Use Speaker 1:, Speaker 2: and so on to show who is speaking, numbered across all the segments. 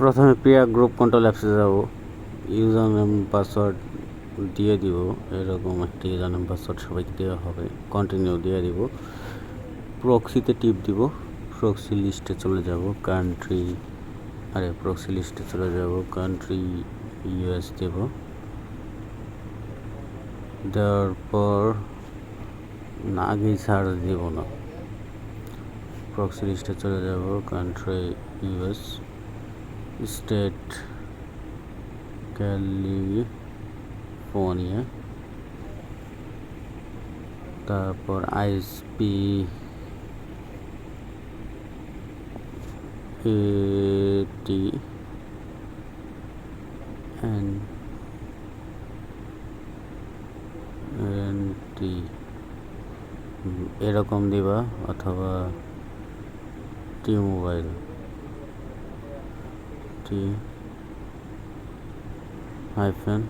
Speaker 1: প্রথমে প্রিয়া group control অ্যাপসে যাব। ইউজার নেম পাসওয়ার্ড দিয়ে দিব। এরকম একটা ইউজার নেম পাসওয়ার্ড সবাইকে দেওয়া হবে। কন্টিনিউ দিয়ে দিব। প্রক্সিতে টিপ দিব। প্রক্সি লিস্টে চলে যাব। কান্ট্রি আরে প্রক্সি লিস্টে চলে যাব। কান্ট্রি ইউএস দেব। দেওয়ার পর, না আগেই সার্চ দিব না। প্রক্সি লিস্টে চলে যাব। কান্ট্রি ইউএস স্টেট ক্যালিফোর্নিয়া তারপর আইএসপি এটি এন এনটি এরকম দিবা অথবা T mobile T hyphen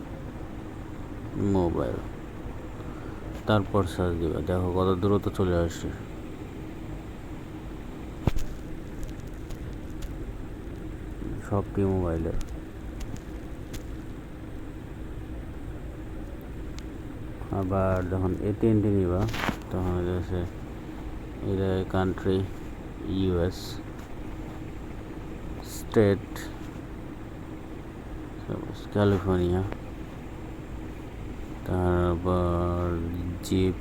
Speaker 1: mobile তারপর সার্চ দিবা। দেখো কত দ্রুত চলে আসছে। সব টি মোবাইলের আবার যখন এটিএনটি নিবা, তখন হচ্ছে এটা কান্ট্রি ইউএস স্টেট ক্যালিফোর্নিয়া তারপর জিপ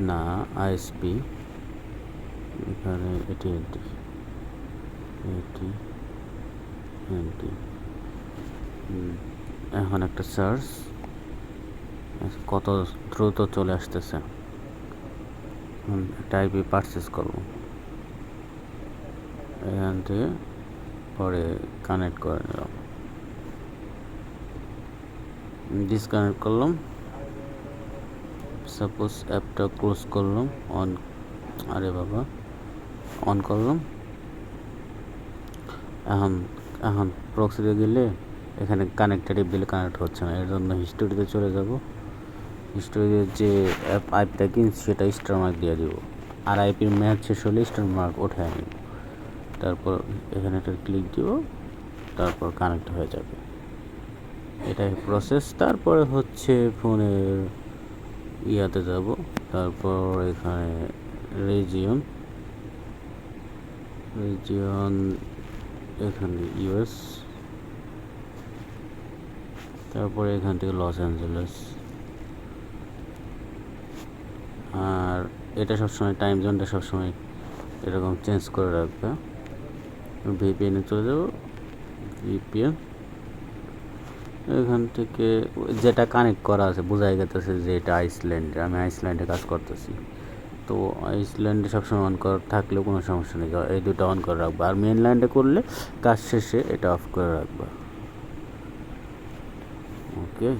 Speaker 1: না আইএসপি এখানে এটি এটি এটি এটি এখন একটা সার্চ কত দ্রুত চলে আসতেছে একটা আইপি পারচেস করব, এখান থেকে পরে কানেক্ট করে নিলাম ডিসকানেক্ট করলাম। সাপোজ অ্যাপটা ক্লোজ করলাম অন আরে বাবা অন করলাম। এখন এখন প্রক্সিতে গেলে এখানে কানেক্টেড দিলে কানেক্ট হচ্ছে না এর জন্য হিস্টোরিতে চলে যাব। হিস্টোরিতে যে অ্যাপ আইপটা কিনছি সেটা স্টার মার্ক দিয়ে দিব। আর আইপির ম্যাচ শেষ হলে স্টার মার্ক নিব। তারপর এখানে একটা ক্লিক দিব, তারপর কানেক্ট হয়ে যাবে। এটাই প্রসেস তারপরে হচ্ছে ফোনের ইয়াতে যাব। তারপর এখানে রেজিয়ন রেজিয়ন এখানে ইউএস তারপরে এখান থেকে লস অ্যাঞ্জেলেস আর এটা সবসময় টাইম জোনটা সবসময় এরকম চেঞ্জ করে রাখবে। ভিপিএনে চলে যাব। ভিপিএন এখান থেকে যেটা কানেক্ট করা আছে, বোঝাই গেতেছে যে এটা আইসল্যান্ডে আমি আইসল্যান্ডে কাজ করতেছি। তো আইসল্যান্ডে সবসময় অন করা, থাকলেও কোনো সমস্যা নেই, এই দুটো অন করে রাখব। আর মেনল্যান্ডে করলে কাজ শেষে এটা অফ করে রাখবা। ওকে